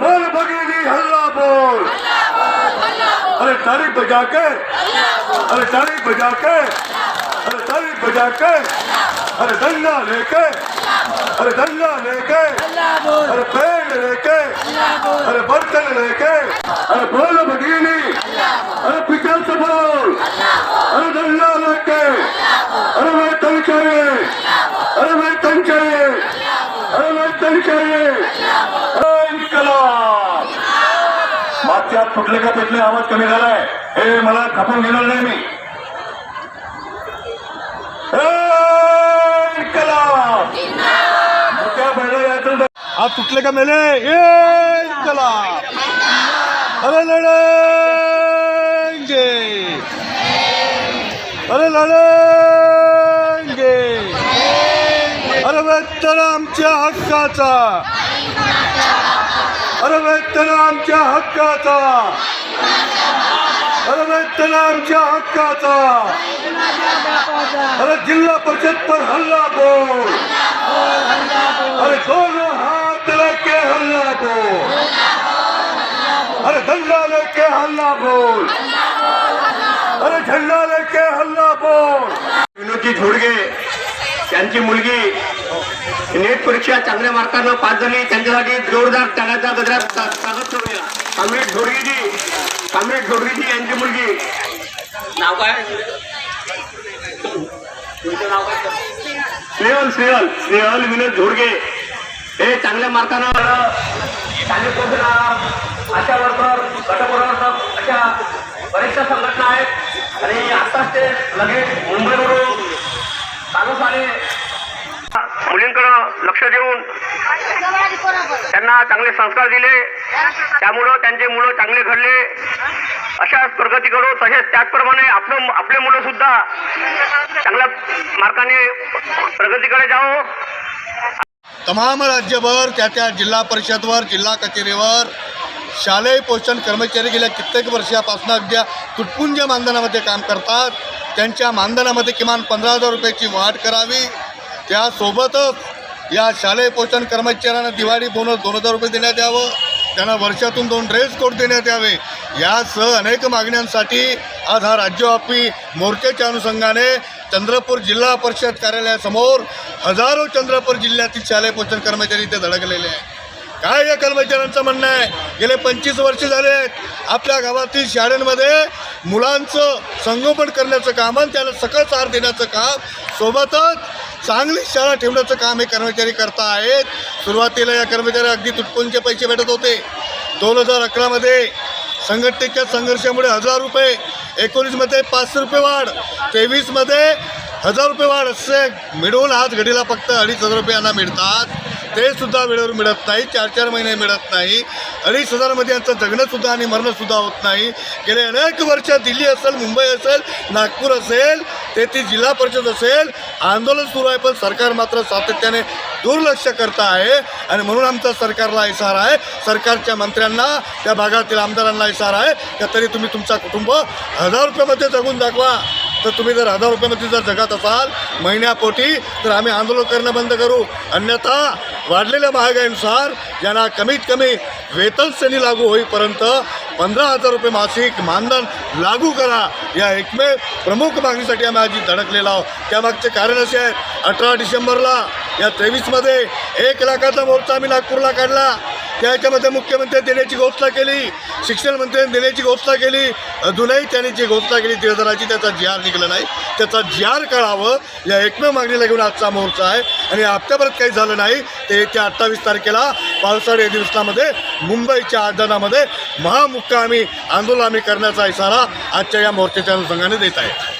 बोल भगिनी हल्ला बोल। अरे ताली बजा के। अरे ताली बजा के। अरे ताली बजा के। अरे डंडा लेके। अरे डंडा लेके। अरे पेड़ लेके। अरे बर्तन लेके। अरे बोल भगिनी। अरे पिछल से बोल। अरे डंडा लेके। अरे मैं तन चाहिए। अरे मैं तन चाहिए। अरे मैं तन चाहिए अरे इन्कलाब कुठले का पेटले? आवाज कमी झालाय. हे मला खपून घेणार नाही मी. ए, तुटले का मेले? ये चला अरे लढेंगे अरे लढेंगे अरे वेतन आमच्या हक्काचा. अरे वेतन आमच्या हक्काचा. अरे वेतन आमच्या हक्काचा. अरे जिल्हा परिषद पर हल्ला बोल. अरे दोनों हाथ लेके हल्ला बोल. अरे डंडा लेके हल्ला बोल. अरे झंडा लेके हल्ला बोल. विनोदी झुडगे त्यांची मुलगी नेट परीक्षा चांगल्या मार्कानं पास झाली. त्यांच्यासाठी जोरदार टाळ्याचा गजरात स्वागत करूया कामरेड ढोरगीजी कामरेड ढोरगीजी यांची मुलगी. नाव काय? तुमचं नाव काय? स्नेहल स्नेहल स्नेहल विनोद झोडगे हे चांगल्या मार्कानं चांगले अशा आशा वर्कर गटप्रवर्तक अशा बऱ्याचशा संघटना आहेत. आणि आताच ते लगेच मुंबईवरून चालूच आले मुलींकडं लक्ष देऊन त्यांना चांगले संस्कार दिले. त्यामुळं त्यांचे मुलं चांगले घडले. अशाच प्रगती करू. तसेच त्याचप्रमाणे आपलं आपले मुलं सुद्धा चांगल्या मार्काने प्रगतीकडे जाओ तमाम राज्यभर त्या त्या जिल्हा परिषदवर जिल्हा कचेरीवर शालेय पोषण कर्मचारी गेल्या कित्येक वर्षापासून अगदी तुटपुंज मानधनामध्ये काम करतात. त्यांच्या मानधनामध्ये किमान पंधरा हजार रुपयाची वाढ करावी. त्यासोबतच या शालेय पोषण कर्मचाऱ्यांना दिवाळी बोनस दोन हजार रुपये देण्यात यावं. त्यांना वर्षातून दोन ड्रेस कोड देण्यात यावे. यासह अनेक मागण्यांसाठी आज हा राज्यव्यापी मोर्चाच्या अनुषंगाने चंद्रपूर जिल्हा परिषद कार्यालयासमोर हजारो चंद्रपूर जिल्ह्यातील शालेय पोषण कर्मचारी इथे धडकलेले आहेत. काय या कर्मचाऱ्यांचं म्हणणं आहे? गेले पंचवीस वर्ष झाले आहेत. आपल्या गावातील शाळेमध्ये मुलांचं संगोपन करण्याचं काम आणि त्याला सकळ सार देण्याचं काम सोबतच चांगली शाळा ठेवण्याचं काम हे कर्मचारी करता आहेत सुरुवातीला या कर्मचारी अगदी तुटपुंचे पैसे भेटत होते. दोन हजार अकरामध्ये संघटनेच्या संघर्षामुळे हजार रुपये एकोणीसमध्ये पाचशे रुपये वाढ तेवीसमध्ये हजार रुपये वाढ असे मिळून आज घडीला फक्त अडीच हजार रुपयांना मिळतात. ते सुद्धा वेळेवर मिळत नाही चार चार महिने मिळत नाही. अडीच हजारमध्ये यांचं जगणंसुद्धा आणि मरणंसुद्धा होत नाही. गेले अनेक वर्ष दिल्ली असेल मुंबई असेल नागपूर असेल तेथील जिल्हा परिषद असेल आंदोलन सुरू आहे पण सरकार मात्र सातत्याने दुर्लक्ष करत आहे. आणि म्हणून आमचा सरकारला इशारा आहे. सरकारच्या मंत्र्यांना त्या भागातील आमदारांना इशारा आहे का तरी तुम्ही तुमचा कुटुंब हजार रुपयामध्ये जगून दाखवा. तर तुम्ही जर हजार रुपयामध्ये जर जगत असाल महिन्यापोटी तर आम्ही आंदोलन करणं बंद करू. अन्यथा वाढलेल्या महागाईनुसार ज्यांना कमीत कमी वेतन श्रेणी लागू होईपर्यंत पंधरा हजार रुपये मासिक मानधन लागू करा. या एकमेव प्रमुख मागणीसाठी आम्ही आजी धडकलेलो आहोत. त्यामागचे कारण असे आहे अठरा डिसेंबरला या तेवीसमध्ये एक लाखाचा मोर्चा आम्ही नागपूरला काढला. त्याच्यामध्ये मुख्यमंत्री देण्याची घोषणा केली शिक्षण मंत्र्यांनी देण्याची घोषणा केली अजूनही त्यांनी जी घोषणा केली दीड हजाराची त्याचा जी आर निघाला नाही. त्याचा जी आर काढावं या एकमेव मागणीला घेऊन आजचा मोर्चा आहे. आणि हप्त्याभरात काही झालं नाही ते येत्या अठ्ठावीस तारखेला पावसाळी अधिवेशनामध्ये मुंबईच्या आदानामध्ये महामुक्कामी आंदोलन आम्ही करण्याचा इशारा आजच्या या मोर्चाच्या अनुषंगाने देत आहे.